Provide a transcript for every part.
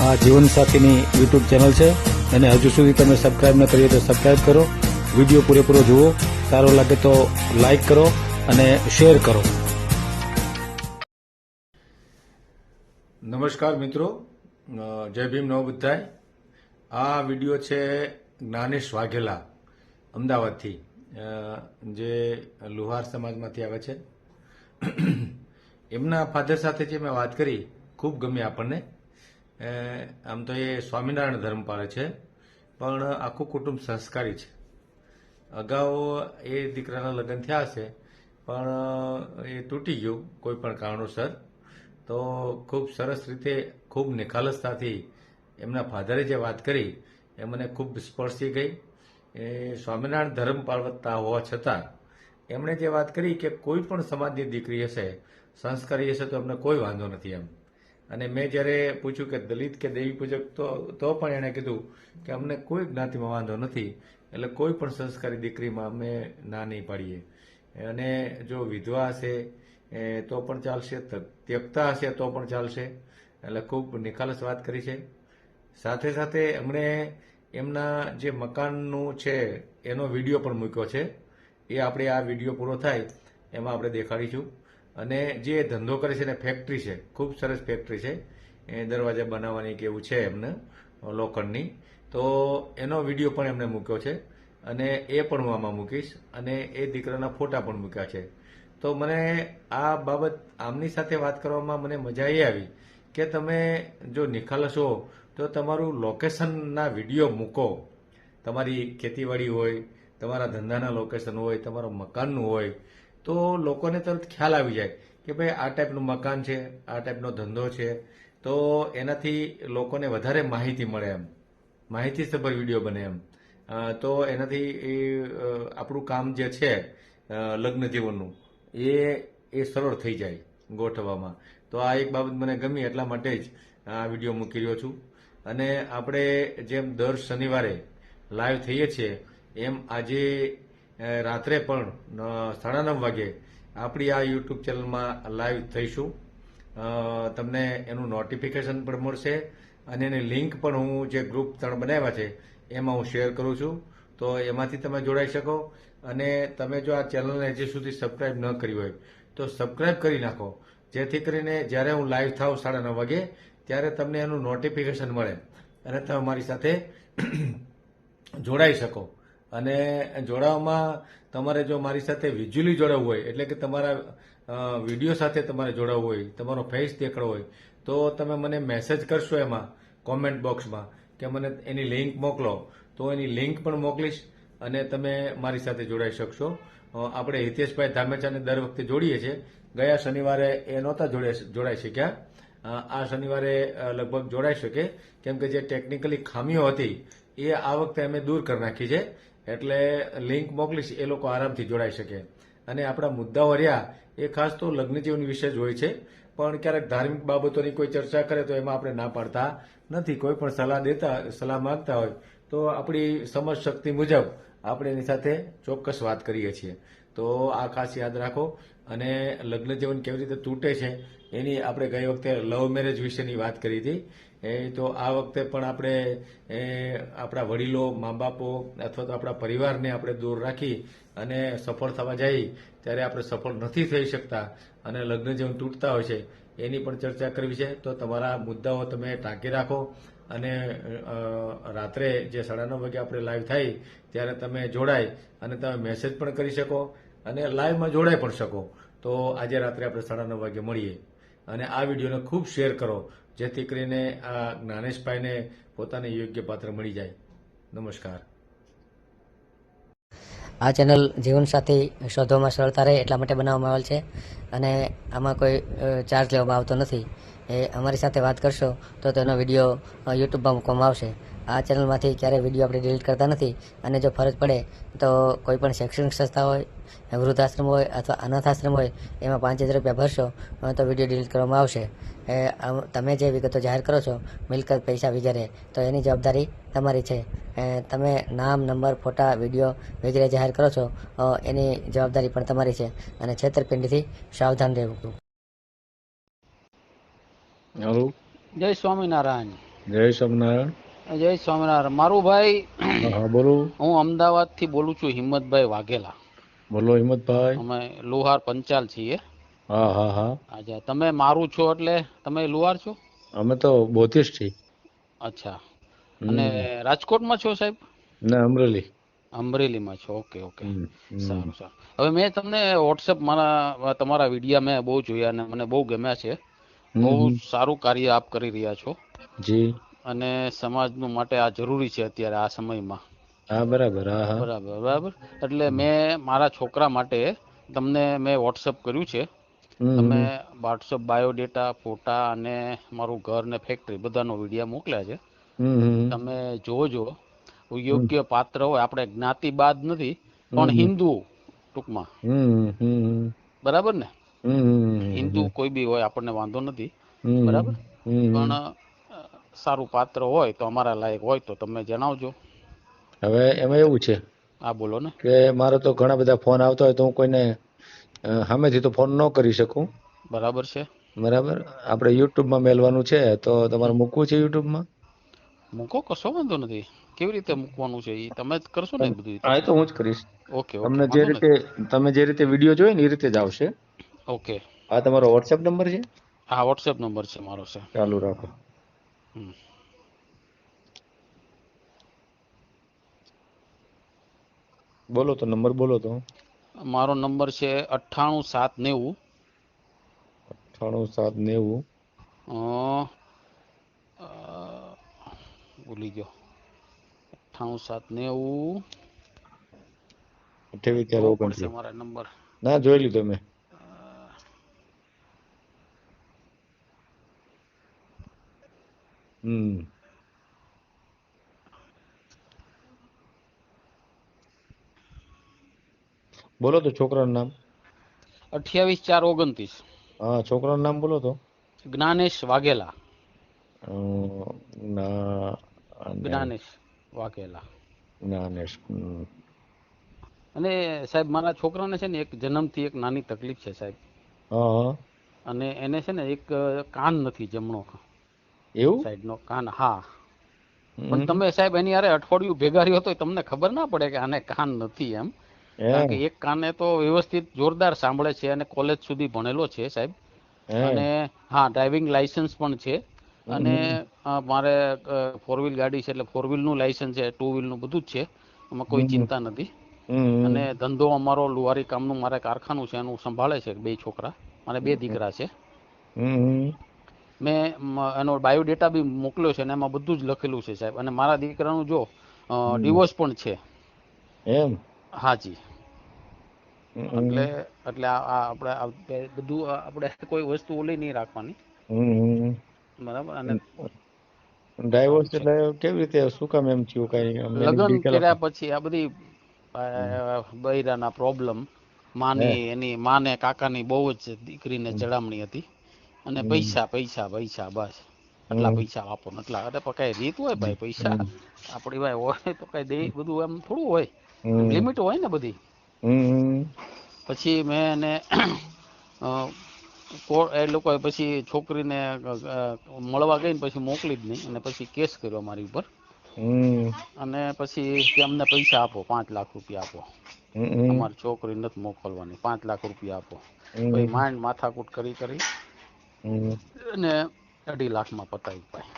આ જીવનસાથીની YouTube channel છે. અને હજુ સુધી તમે સબસ્ક્રાઈબ ન કરીએ તો સબસ્ક્રાઈબ કરો. વીડિયો પૂરેપૂરો જુઓ. સારો લાગે તો લાઈક કરો અને શેર કરો. નમસ્કાર મિત્રો. જય ભીમ નવબુદ્ધાય આ વીડિયો છે જ્ઞાનેશ વાઘેલા, અમદાવાદથી. જે લુહાર સમાજમાંથી આવે છે. એમના ફાધર સાથે જે મેં વાત કરી, ખૂબ ગમી આપણને. આમ તો એ સ્વામિનારાયણ ધર્મ પાળે છે, પણ આખું કુટુંબ સંસ્કારી છે. અગાઉ એ દીકરાના લગ્ન થયા હશે, પણ એ તૂટી ગયું કોઈ પણ કારણોસર. તો ખૂબ સરસ રીતે, ખૂબ નિખાલસતાથી એમના ફાધરે જે વાત કરી, એ મને ખૂબ સ્પર્શી ગઈ. એ સ્વામિનારાયણ ધર્મ પાળવતા હોવા છતાં, એમણે જે વાત કરી કે કોઈ પણ સમાજની દીકરી હશે, સંસ્કારી હશે તો એમને કોઈ વાંધો નથી એમ. અને મેં જ્યારે પૂછ્યું કે દલિત કે દેવી પૂજક, તો તો પણ એણે કીધું કે અમને કોઈ જ્ઞાતિમાં વાંધો નથી, એટલે કોઈ પણ સંસ્કારી દીકરીમાં અમે ના નહીં પાડીએ. અને જો વિધવા હશે તો પણ ચાલશે ત્યક્તા હશે તો પણ ચાલશે, એટલે ખૂબ નિખાલસ વાત કરી છે. સાથે સાથે એમણે એમના જે મકાનનું છે, એનો વીડિયો પણ મૂક્યો છે. એ આપણે આ વીડિયો પૂરો થાય, એમાં આપણે દેખાડીશું. અને જે ધંધો કરે છે એને ફેક્ટરી છે, ખૂબ સરસ ફેક્ટરી છે. એ દરવાજા બનાવવાની કે એવું છે એમને, લોખંડની. તો એનો વીડિયો પણ એમણે મૂક્યો છે અને એ પણ હું આમાં મૂકીશ અને એ દીકરાના ફોટા પણ મૂક્યા છે. તો મને આ બાબત આમની સાથે વાત કરવામાં મને મજા એ આવી કે તમે જો નિખાલસ હો તો તમારું લોકેશનના વીડિયો મૂકો. તમારી ખેતીવાડી હોય, તમારા ધંધાના લોકેશન હોય, તમારા મકાનનું હોય તો લોકોને તરત ખ્યાલ આવી જાય કે ભાઈ આ ટાઈપનું મકાન છે, આ ટાઈપનો ધંધો છે. તો એનાથી લોકોને વધારે માહિતી મળે એમ. માહિતીસભર વીડિયો બને એમ. તો એનાથી એ આપણું કામ જે છે લગ્ન જીવનનું, એ એ સરળ થઈ જાય ગોઠવવામાં. તો આ એક બાબત મને ગમી એટલા માટે જ આ વીડિયો મૂકી રહ્યો છું. અને આપણે જેમ દર શનિવારે લાઈવ થઈએ છીએ, એમ આજે રાત્રે પણ સાડા નવ વાગે આપણી આ યુટ્યુબ ચેનલમાં લાઈવ થઈશું. તમને એનું નોટિફિકેશન પણ મળશે અને એની લિંક પણ હું જે ગ્રુપ ત્રણ બનાવ્યા છે, એમાં હું શેર કરું છું. તો એમાંથી તમે જોડાઈ શકો અને તમે જો આ ચેનલને હજી સુધી સબસ્ક્રાઈબ ન કરી હોય, તો સબસ્ક્રાઈબ કરી નાખો. જેથી કરીને જ્યારે હું લાઈવ થાઉં સાડા નવ વાગે, ત્યારે તમને એનું નોટિફિકેશન મળે અને તમે મારી સાથે જોડાઈ શકો. અને જોડાવામાં તમારે જો મારી સાથે વિઝ્યુઅલી જોડાવવું હોય, એટલે કે તમારા વીડિયો સાથે તમારે જોડાવવું હોય, તમારો ફેસ દેખાડવો હોય, તો તમે મને મેસેજ કરશો એમાં કોમેન્ટ બોક્સમાં કે મને એની લિંક મોકલો. તો એની લિંક પણ મોકલીશ અને તમે મારી સાથે જોડાઈ શકશો. આપણે હિતેશભાઈ ધામેચાને દર વખતે જોડીએ છીએ. ગયા શનિવારે એ નહોતા જોડાઈ શક્યા. આ શનિવારે લગભગ જોડાઈ શકે. કેમ કે જે ટેકનિકલી ખામીઓ હતી, એ આ વખતે અમે દૂર કરી નાખી છે. એટલે લિંક મોકલીશ, એ લોકો આરામથી જોડાઈ શકે. અને આપણા મુદ્દાઓ રહ્યા, એ ખાસ તો લગ્ન જીવન વિશે જ હોય છે. પણ ક્યારેક ધાર્મિક બાબતોની કોઈ ચર્ચા કરે તો એમાં આપણે ના પાડતા નથી. કોઈ પણ સલાહ દેતા, સલાહ માંગતા હોય, તો આપણી સમજ શક્તિ મુજબ આપણે એની સાથે ચોક્કસ વાત કરીએ છીએ. તો આ ખાસ યાદ રાખો. અને લગ્ન જીવન કેવી રીતે તૂટે છે, એની આપણે ગઈ વખતે લવ મેરેજ વિશેની વાત કરી હતી. એ તો આ વખતે પણ આપણે આપણા વડીલો મા બાપો અથવા તો આપણા પરિવારને આપણે દૂર રાખી અને સફળ થવા જઈએ ત્યારે આપણે સફળ નથી થઈ શકતા અને લગ્ન જેવું તૂટતા હોય છે, એની પણ ચર્ચા કરવી છે. તો તમારા મુદ્દાઓ તમે ટાંકી રાખો અને રાત્રે જે સાડા નવ વાગે આપણે લાઈવ થાય ત્યારે તમે જોડાય અને તમે મેસેજ પણ કરી શકો અને લાઈવમાં જોડાઈ પણ શકો. તો આજે રાત્રે આપણે સાડા નવ વાગે મળીએ. અને આ વિડીયોને ખૂબ શેર કરો. જેથી કરીને આ જ્ઞાનેશભાઈને પોતાને યોગ્ય પાત્ર મળી જાય. નમસ્કાર. આ ચેનલ જીવનસાથી શોધવામાં સરળતા રહે એટલા માટે બનાવવામાં આવેલ છે અને આમાં કોઈ ચાર્જ લેવામાં આવતો નથી. એ અમારી સાથે વાત કરશો તો તેનો વીડિયો યુટ્યુબમાં મૂકવામાં આવશે. આ ચેનલમાંથી ક્યારેય વીડિયો આપણે ડિલીટ કરતા નથી અને જો ફરજ પડે તો કોઈ પણ શૈક્ષણિક સંસ્થા હોય, વૃદ્ધાશ્રમ હોય અથવા અનાથ આશ્રમ હોય, એમાં પાંચ હજાર રૂપિયા ભરશો તો વીડિયો ડિલીટ કરવામાં આવશે. તમે જે વિગતો જાહેર કરો છો મિલકત પૈસા વગેરે તો એની જવાબદારી તમારી છે. એ તમે નામ નંબર ફોટા વીડિયો વગેરે જાહેર કરો છો એની જવાબદારી પણ તમારી છે. અને છેતરપિંડીથી સાવધાન રહેવું. હેલો. જય સ્વામિનારાયણ. જય સ્વામિનારાયણ. જય સ્વામિનારાયણ. મારું ભાઈ હા હા બોલો. હું અમદાવાદથી બોલું છું હિંમતભાઈ વાઘેલા. બોલો હિંમતભાઈ. અમે લુહાર પંચાલ છીએ. હા હા હા. અચ્છા તમે મારું છો એટલે તમે લુહાર છો? અમે તો બોધિસ્ટ છીએ. અચ્છા. અને રાજકોટમાં છો સાહેબ? ને અમરેલી. અમરેલીમાં છો. Okay okay. સારું સારું. હવે મેં તમને વોટ્સએપ મારા તમારા વિડીયા મેં બહુ જોયા અને મને બહુ ગમ્યા છે. બહુ સારું કાર્ય આપ કરી રહ્યા છો. જી. અને સમાજનું માટે આ જરૂરી છે અત્યારે આ સમયમાં. હા બરાબર. હા બરાબર બરાબર. એટલે મેં મારા છોકરા માટે તમને મેં વોટ્સઅપ કર્યું છે. તમે વોટ્સઅપ બાયોડેટા ફોટા અને મારું ઘર ને ફેક્ટરી બધાનો વીડિયો મોકલ્યા છે. તમે જોજો. યોગ્ય પાત્ર હોય. આપણે જ્ઞાતિ બાદ નથી પણ હિન્દુ ટૂંકમાં. બરાબર ને? હિન્દુ કોઈ બી હોય આપણને વાંધો નથી. બરાબર. પણ સારું પાત્ર હોય તો અમારા લાયક હોય તો તમે જણાવજો. હવે એમાં એવું છે આ બોલો ને. કે મારે તો ઘણા બધા ફોન આવતા હોય તો હું કોઈને સામેથી તો ફોન ન કરી શકું. બરાબર છે. બરાબર? આપણે યુટ્યુબમાં મેલવાનું છે તો તમારે મૂકવું છે યુટ્યુબમાં મૂકો કશો વાંધો નથી. કેવી રીતે મૂકવાનું છે એ તમે જ કરશો ને બધું હા એ તો હું જ કરીશ. ઓકે તમને જે રીતે તમે જે રીતે વીડિયો જોયો ને એ રીતે જ આવશે. ઓકે. આ તમારો વોટ્સએપ નંબર છે? હા વોટ્સએપ નંબર છે મારો છે ચાલુ રાખો. હમ. બોલો તો નંબર બોલો તો. મારો નંબર છે અઠ્ઠાણું સાત નેવું. અઠ્ઠાણું સાત નેવું. ભૂલી ગયો. અઠ્ઠાણું સાત નેવું. અઠ્યાવીસ ચાર પડશે મારા નંબર. ના જોઈ લીધો મેં હમ. બોલો તો છોકરાનું નામ? અઠ્યાવીસ ચાર ઓગણત્રીસ. હા છોકરાનું નામ બોલો તો. જ્ઞાનેશ વાઘેલા. જ્ઞાનેશ વાઘેલા. જ્ઞાનેશ અને સાહેબ મારા છોકરાને છે ને એક જન્મથી એક નાની તકલીફ છે સાહેબ. અને એને છે ને એક કાન નથી જમણો. એવું? સાઈડનો કાન હા. પણ તમે સાહેબ એની હારે અઠવાડિયું ભેગા રહ્યો તો તમને ખબર ના પડે કે આને કાન નથી એમ. કારણ કે એક કાને તો વ્યવસ્થિત જોરદાર સાંભળે છે અને કોલેજ સુધી ભણેલો છે સાહેબ. અને હા ડ્રાઇવિંગ લાયસન્સ પણ છે. અને મારે ફોર વ્હીલ ગાડી છે એટલે ફોરનું લાયસન્સ છે ટુ નું બધું જ છે. એમાં કોઈ ચિંતા નથી. અને ધંધો અમારો લુહારી કામનું મારે કારખાનું છે એનું સંભાળે છે બે છોકરા. મારે બે દીકરા છે. મેં એનો બાયોડેટા બી મોકલ્યો છે અને એમાં બધું જ લખેલું છે સાહેબ. અને મારા દીકરાનું જો ડિવોર્સ પણ છે. એમ? હાજી. એટલે એટલે આ આપણે બધું આપણે કોઈ વસ્તુ ઓલી નહીં રાખવાની. બરાબર? અને ડાયવોર્સ એટલે કેવી રીતે શું કામ એમ થયું કઈ? લગ્ન કર્યા પછી આ બધી બૈરાના પ્રોબ્લેમ માની એની માને કાકાની બહુ જ દીકરીને ચડામણી હતી. અને પૈસા પૈસા પૈસા બસ. આટલા પૈસા આપો ને એટલા અરે કઈ રીત હોય ભાઈ પૈસા. આપણી ભાઈ હોય તો કઈ દે બધું એમ થોડું હોય. લિમિટ હોય ને બધી. પછી મેં એને એ લોકોએ પછી છોકરીને મળવા ગઈ ને પછી મોકલી જ નહીં. અને પછી કેસ કર્યો મારી ઉપર. અને પછી કે અમને પૈસા આપો પાંચ લાખ રૂપિયા આપો. અમારી છોકરી નથી મોકલવાની પાંચ લાખ રૂપિયા આપો. પછી માંડ માથાકૂટ કરી કરી અને અઢી લાખમાં પતાવી પાય.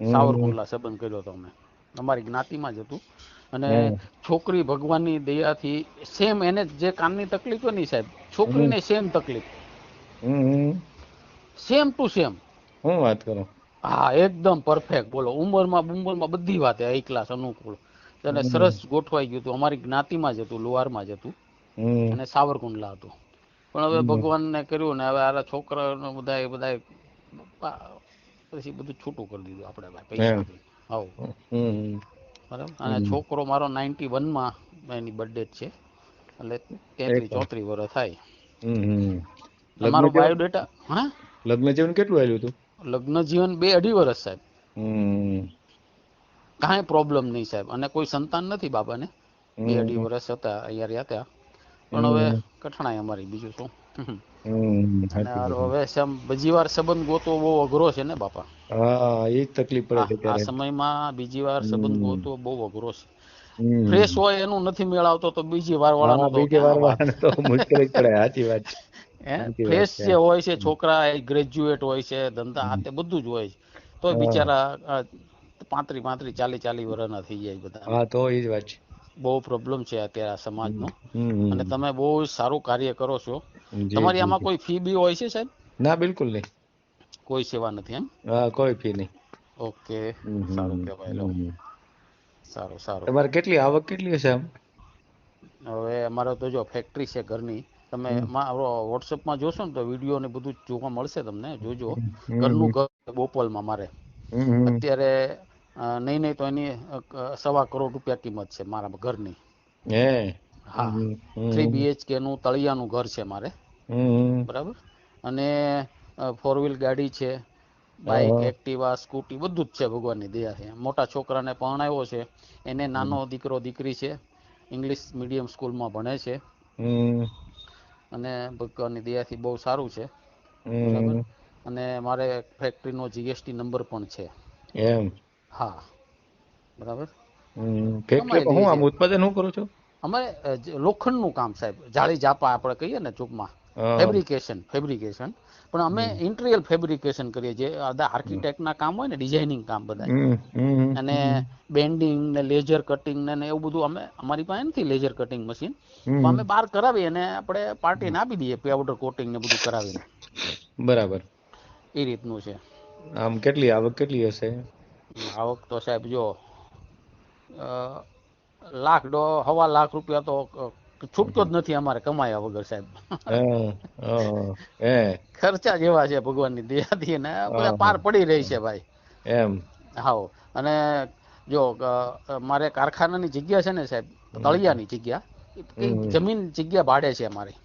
સાવરકુંડલા સંબંધ કર્યો હતો અમે. અમારી જ્ઞાતિમાં જ હતું. અને. છોકરી ભગવાનની દયાથી સેમ એને જે કાનની તકલીફ હોય ને સાહેબ છોકરીને સેમ તકલીફ. સેમ ટુ સેમ હું વાત કરું? હા એકદમ પરફેક્ટ બોલો ઉંમરમાં ઉંમરમાં બધી વાતે હાઈ ક્લાસ અનુકૂળ. અને સરસ ગોઠવાઈ ગયું હતું. અમારી જ્ઞાતિમાં જ હતું લુહારમાં જ હતું. અને સાવરકુંડલા હતું. પણ હવે ભગવાનને કર્યું ને હવે આ છોકરાનો બધા બધા પછી બધું છૂટું કરી દીધું આપણે પૈસા હવ બરાબર? અને છોકરો મારો નાઇન્ટી વનમાં એની બર્થડે છે. એટલે તેત્રીસ ચોત્રીસ વર્ષ થાય. હમ મારો બાયો ડેટા બાયોડેટા હા? લગ્ન જીવન કેટલું આવ્યું હતું? લગ્ન જીવન બે અઢી વર્ષ સાહેબ. હમ. કાંઈ પ્રોબ્લેમ નહીં સાહેબ. અને કોઈ સંતાન નથી બાબાને બે અઢી વર્ષ હતા અહીંયા રહ્યા હતા. પણ હવે કઠણાઈ અમારી બીજું શું? હમ અને સાચી હારો વાત. હવે બીજી વાર સંબંધ ગોતવો બહુ અઘરો છે ને બાપા? હા એ તકલીફ પડે છે આ આ સમયમાં બીજી વાર સંબંધ ગોતવો બહુ અઘરો છે. ફ્રેશ હોય એનું નથી મેળવતો તો બીજી વાર વાળાનો બીજી વાર ક્યાં તો મુશ્કેલ પડે સાચી વાત છે. હે? સાચી વાત ફ્રેશ જે હોય છે છોકરા ગ્રેજ્યુએટ હોય છે ધંધા હાથે તે બધું જ હોય છે. તો બિચારા પાંત્રી પાંત્રી ચાલી ચાલી વર્ષના થઈ જાય બધા. હા તો એ જ વાત છે. બહુ પ્રોબ્લેમ છે અત્યારે આ સમાજનો. અને તમે બહુ સારું કાર્ય કરો છો. તમારી આમાં કોઈ ફી બી હોય છે સાહેબ? ના બિલકુલ નહીં. કોઈ સેવા નથી એમ? હા કોઈ ફી નહીં. ઓકે. સારું કહેવાય લો. સારું સારું. તમારે કેટલી આવક કેટલી હશે આમ? હવે અમારે તો જો ફેક્ટરી છે ઘરની. તમે મારો વોટ્સઅપમાં જોશો ને તો વીડિયો ને બધું જોવા મળશે તમને. જોજો. ઘરનું. ઘર બોપલમાં મારે. અત્યારે નહીં નહીં તો એની સવા કરોડ રૂપિયા કિંમત છે મારા ઘરની. હે? હા. થ્રી બીએચકે નું તળિયાનું ઘર છે મારે. બરાબર? અને ફોર વ્હીલ ગાડી છે બાઇક એક્ટિવા સ્કૂટી બધું જ છે ભગવાનની દયાથી મોટા છોકરાને પરણાવ્યો છે. એને નાનો દીકરો દીકરી છે ઇંગ્લિશ મીડિયમ સ્કૂલમાં ભણે છે. અને ભગવાનની દયાથી બહુ સારું છે. અને મારે ફેક્ટરીનો જીએસટી નંબર પણ છે. એમ. હા. બરાબર? ફેક્ટરી હું આમ. ઉત્પાદન હું કરું છું? અમારે લોખંડનું કામ સાહેબ જાળી જાપા આપણે કહીએ ને ટૂંકમાં ફેબ્રિકેશન ફેબ્રિકેશન પણ અમે ઇન્ટિરિયર ફેબ્રિકેશન કરીએ જે આર્કિટેક્ટના કામ હોય ને ડિઝાઇનિંગ કામ બધા. અને બેન્ડિંગ ને લેઝર કટિંગ ને એવું બધું અમે અમારી પાસે નથી લેઝર કટિંગ મશીન હમ. અમે બહાર કરાવી અને આપણે પાર્ટીને આપી દઈએ પાવડર કોટિંગ ને બધું કરાવીને. બરાબર. એ રીતનું છે. આમ કેટલી આવક કેટલી હશે? આવક તો સાહેબ જો લાખ દો હવા લાખ રૂપિયા તો છૂટતો જ નથી અમારે કમાયા વગર સાહેબ. ખર્ચા જેવા છે ભગવાનની દયાથી ને બધા પાર પડી રહી છે ભાઈ. એમ. હાવ અને જો મારે કારખાનાની જગ્યા છે ને સાહેબ તળિયાની જગ્યા જમીન જગ્યા ભાડે છે અમારી.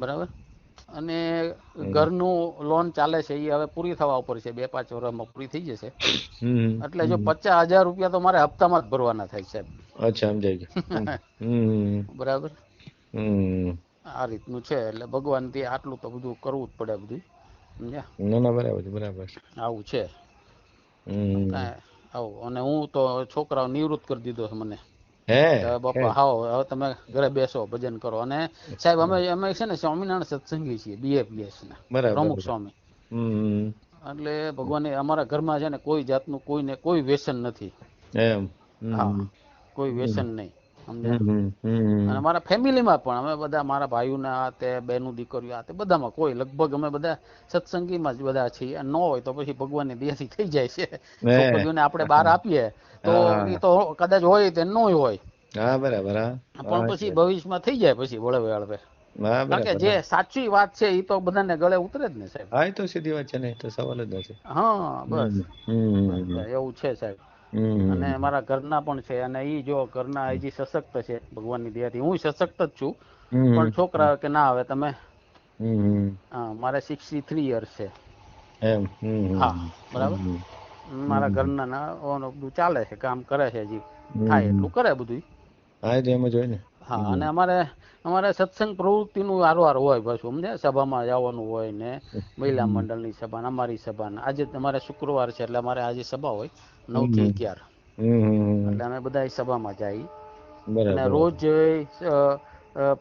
બરાબર? અને ઘરનું લોન ચાલે છે એ હવે પૂરી થવા ઉપર છે બે પાંચ વર્ષમાં પૂરી થઈ જશે. એટલે જો પચાસ હજાર રૂપિયા તો મારે હપ્તામાં જ ભરવાના થાય સાહેબ. અચ્છા સમજાય ગયું બરાબર. આ રીતનું છે એટલે ભગવાનથી આટલું તો બધું કરવું જ પડે બધું સમજ્યા? ના બરાબર બરાબર આવું છે. આવું. અને હું તો છોકરાઓ નિવૃત્ત કરી દીધો છે મને. બાપા હાવ હવે તમે ઘરે બેસો ભજન કરો. અને સાહેબ અમે અમે છે ને સ્વામિનારાયણ સત્સંગી છીએ બીએફબીએસ ના. પ્રમુખ સ્વામી. એટલે ભગવાને અમારા ઘરમાં છે ને કોઈ જાતનું કોઈને કોઈ વ્યસન નથી. એમ. હા કોઈ વ્યસન નહીં. અને મારા ફેમિલીમાં પણ અમે બધા મારા ભાઈઓના તે બહેનું દીકરીઓ આ તે બધામાં કોઈ લગભગ અમે બધા સત્સંગીમાં જ બધા છીએ. ન હોય તો પછી ભગવાનની દયાથી થઈ જાય છે. છોકરીઓને આપણે બહાર આપીએ તો એ તો કદાચ હોય તે ન હોય. હા બરાબર પણ પછી ભવિષ્યમાં થઈ જાય પછી વળવે હળવે હા કે જે સાચી વાત છે એ તો બધાને ગળે ઉતરે જ ને સાહેબ. હા એ તો સીધી વાત છે ને તો સવાલ જ નથી હા બસ. એવું છે સાહેબ. અને મારા ઘરના પણ છે અને એ જો ઘરના હજી સશક્ત છે ભગવાનની દયાથી. હું સશક્ત જ છું. પણ છોકરા કે ના આવે તમે? હા, મારે સિક્સટી થ્રી યર્સ છે. એમ. હા બરાબર? મારા ઘરના ના ઓનું બધું ચાલે છે કામ કરે છે હજી. થાય એટલું કરે બધું હા એમ જ હોય ને. હા અને અમારે અમારે સત્સંગ પ્રવૃત્તિનું હારવાર હોય પાછું સમજ્યા? સભામાં જવાનું હોય ને મહિલા મંડળની સભા ને અમારી સભા ને આજે તમારે શુક્રવાર છે એટલે અમારે આજે સભા હોય. નવથી અગિયાર. એટલે અમે બધા સભામાં જાય અને રોજ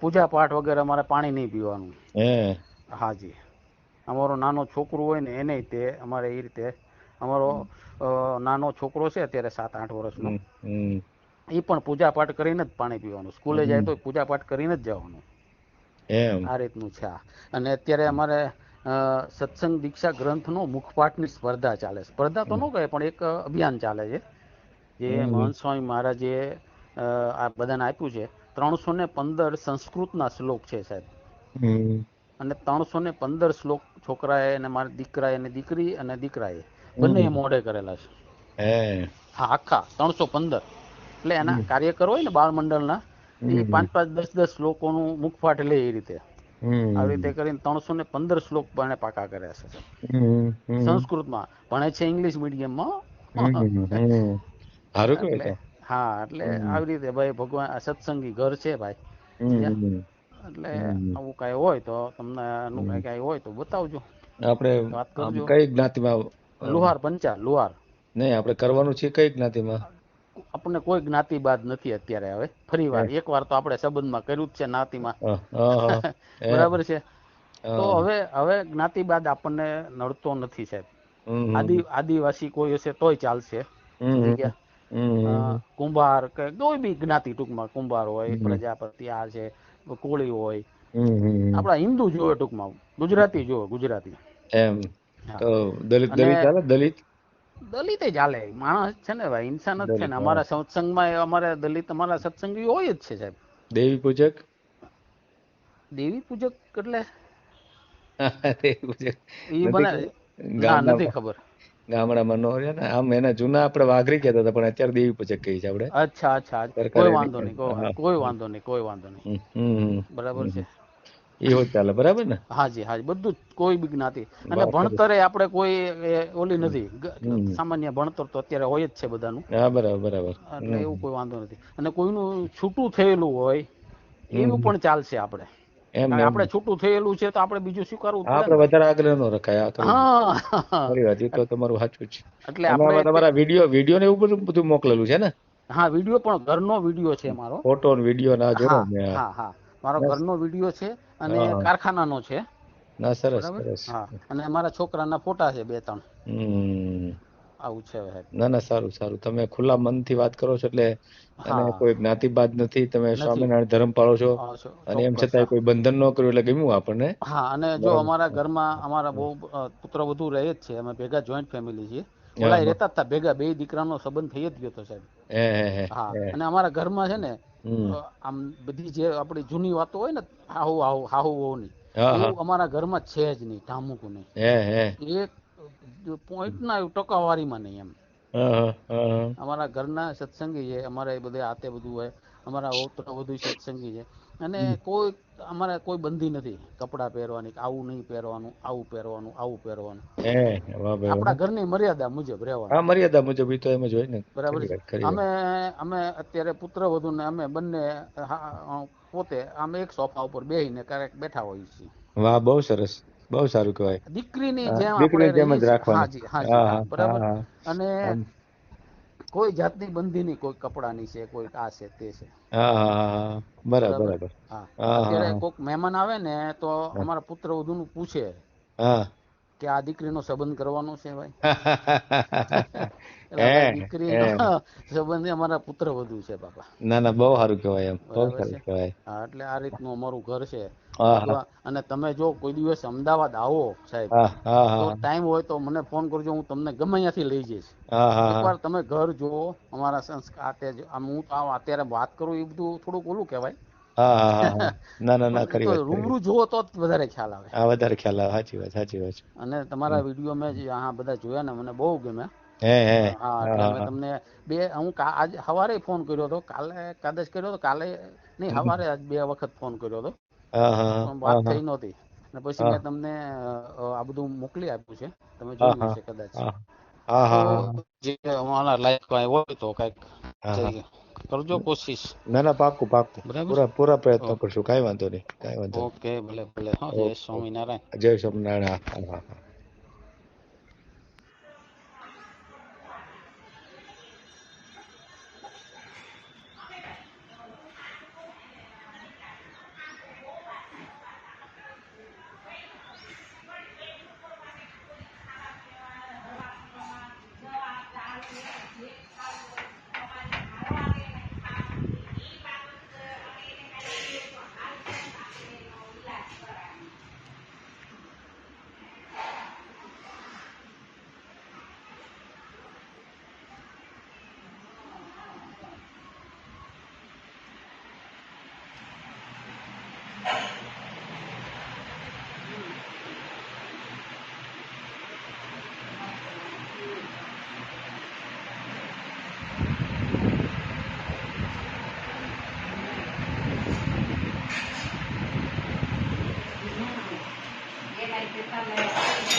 પૂજા પાઠ વગેરે અમારે પાણી નહીં પીવાનું. હાજી. અમારો નાનો છોકરો હોય ને એને તે અમારે એ રીતે અમારો નાનો છોકરો છે અત્યારે સાત આઠ વર્ષનો. એ પણ પૂજા પાઠ કરીને જ પાણી પીવાનું. સ્કૂલે જાય તો પૂજા પાઠ કરીને જ જવાનું. આ રીતનું છે અને અત્યારે અમારે સત્સંગ દીક્ષા ગ્રંથનો મુખપાઠની સ્પર્ધા ચાલે સ્પર્ધા તો ન કહે પણ એક અભિયાન ચાલે છે. જે. મહંત સ્વામી મહારાજે આ બધાને આપ્યું છે. ત્રણસો ને પંદર સંસ્કૃતના શ્લોક છે સાહેબ. અને ત્રણસો ને પંદર શ્લોક છોકરાએ અને મારા દીકરાએ અને દીકરી અને દીકરાએ બંને મોઢે કરેલા છે. હા. આખા ત્રણસો પંદર. એટલે એના કાર્યકરો હોય ને બાળ મંડળના એ પાંચ પાંચ દસ દસ લોકોનું મુખપાઠ લે એ રીતે. આવી રીતે કરીને ત્રણસો ને પંદર શ્લોક પણ પાકા કર્યા છે. સંસ્કૃતમાં. ભણે છે ઇંગ્લિશ મીડિયમમાં હા એટલે આવી રીતે ભાઈ ભગવાન સત્સંગી ઘર છે ભાઈ. એટલે. આવું કઈ હોય તો તમને આનું કઈ કઈ હોય તો બતાવજો. આપણે. કઈ જ્ઞાતિમાં લુહાર પંચા લુહાર. નહીં આપણે કરવાનું છે કઈ જ્ઞાતિમાં? આપણને કોઈ જ્ઞાતિ બાદ નથી અત્યારે હવે. ફરી વાર એક વાર તો આપણે સંબંધમાં કર્યું જ છે જ્ઞાતિમાં. બરાબર છે? તો હવે હવે જ્ઞાતિ બાદ આપણને નડતો નથી સાહેબ. આદિ આદિવાસી કોઈ હશે તોય ચાલશે. કુંભાર કે કોઈ બી જ્ઞાતિ ટૂંકમાં કુંભાર હોય. પ્રજાપતિ આ છે કોળી હોય. આપણા હિન્દુ જોવે ટૂંકમાં. ગુજરાતી જોવે ગુજરાતી. એમ. દલિત દલિત ચાલે? દલિત? દલિત ચાલે માણસ છે ને ભાઈ ઇન્સાન જ છે ને. અમારા સત્સંગમાં અમારા દલિત અમારા સત્સંગી હોય જ છે સાહેબ. દેવી પૂજક? દેવી પૂજક એટલે? મને ખબર? ના ગામના- નથી ખબર. ગામડામાં નો ને. આમ એના જૂના આપણે વાઘરી કહેતા હતા પણ અત્યારે દેવી પૂજક કહી છે આપણે. અચ્છા અચ્છા. કોઈ વાંધો નહીં કોઈ વાંધો નહીં કોઈ વાંધો નહીં. બરાબર છે. એવું ચાલે બરાબર ને? હાજી હાજી બધું જ કોઈ બી જ્ઞાતિ. અને ભણતરે આપણે કોઈ ઓલી નથી. સામાન્ય ભણતર તો અત્યારે હોય જ છે બધાનું. હા બરાબર બરાબર. એટલે એવું કોઈ વાંધો નથી. અને કોઈનું છૂટું થયેલું હોય એવું પણ ચાલશે આપણે. આપણે છૂટું થયેલું છે તો આપણે બીજું સ્વીકારવું આપણે વધારે આગ્રહ નો રખાય. હા. વાત તો તમારું સાચું છે. એટલે આપણે તમારા વીડિયો વીડિયો ને એવું બધું બધું મોકલેલું છે ને? હા વીડિયો પણ ઘરનો વીડિયો છે મારો. ફોટો વીડિયો ના જોડો હા હા મારો ઘરનો વીડિયો છે. અને. કારખાનાનો છે. ના સરસ સરસ. હા. અને અમારા છોકરાના ફોટા છે બે ત્રણ. આવું છે ના ના સારું સારું. તમે ખુલ્લા મનથી વાત કરો છો એટલે અને કોઈ જ્ઞાતિવાદ નથી. તમે સ્વામિનારાયણ ધર્મ પાળો છો. અને એમ છતાં છતાંય કોઈ બંધન ન કર્યું એટલે ગમ્યું આપણને? હા અને જો અમારા ઘરમાં અમારા બહુ પુત્ર વધુ રહે જ છે. અમે ભેગા જોઈન્ટ ફેમિલી છીએ. ઓલા. રહેતા હતા ભેગા. બે દીકરાનો સંબંધ થઈ જ ગયો હતો સાહેબ. હે. અને અમારા ઘરમાં છે ને આમ બધી જે આપણી જૂની વાતો હોય ને હાહુ હાહુ હાહુ વહુની હા હા. એવું અમારા ઘરમાં છે જ નહીં ધામુકું નહીં. એક પોઈન્ટ ના ટકાવારીમાં નહીં એમ. અમારા ઘરના સત્સંગી છે અમારા એ બધે હાથે બધું હોય અમારા વહુતરા બધું સત્સંગી છે. અને કોઈ અમારે કોઈ બંધી નથી. કપડાં પહેરવાની કે આવું નહીં પહેરવાનું આવું પહેરવાનું આવું પહેરવાનું. આપણા ઘરની મર્યાદા મુજબ રહેવાનું. હા મર્યાદા મુજબ તો એમ જ હોય ને. બરાબર. અમે અમે અત્યારે પુત્ર વધુ ને અમે બંને પોતે આમ એક સોફા ઉપર બેહીને ક્યારેક બેઠા હોઈએ છીએ. વાહ બહુ સરસ. બહુ સારું કહેવાય. દીકરીની જેમ દીકરીની જેમ જ રાખવાની. બરાબર? અને. કોઈ જાતની બંધી નહીં કોઈ કપડાની છે કોઈ આ છે તે છે. બરાબર અત્યારે કોઈક મહેમાન આવે ને તો અમારા પુત્ર વધુનું પૂછે હા. કે આ દીકરીનો સંબંધ કરવાનો છે ભાઈ? હે. સંબંધ અમારા પુત્ર વધુ છે બાપા. ના ના બહુ સારું કહેવાય એમ બહુ સારું કહેવાય. એટલે આ રીતનું અમારું ઘર છે. અને તમે જો કોઈ દિવસ અમદાવાદ આવો સાહેબ તો ટાઈમ હોય તો મને ફોન કરજો હું તમને ગમે અહીંયાથી લઈ જઈશ. એકવાર તમે ઘર જુઓ અમારા સંસ્કાર હું અત્યારે વાત કરું એ બધું થોડુંક ઓલું કહેવાય. ના ના ના. રૂબરૂ જોવો તો વધારે ખ્યાલ આવે. હા વધારે ખ્યાલ આવે. સાચી વાત સાચી વાત. અને તમારા વીડિયો મેં આ બધા જોયા ને મને બહુ ગમ્યા. તમને બે હું આજ સવારે ફોન કર્યો હતો કાલે કદાચ કર્યો હતો કાલે નહીં સવારે આજ બે વખત ફોન કર્યો હતો. વાત થઈ નહોતી. અને પછી મેં તમને આ બધું મોકલી આપ્યું છે. તમે જોયું હશે કદાચ. જે અમારા હોય તો કાંઈક કરજો કોશિશ. ના ના પાકું બરાબર. પૂરા પૂરા પ્રયત્નો. કરશું. કાંઈ વાંધો નહીં કાંઈ વાંધો ઓકે ભલે ભલે. હા જય સ્વામિનારાયણ. જય સ્વામિનારાયણ. હા હા. Gracias.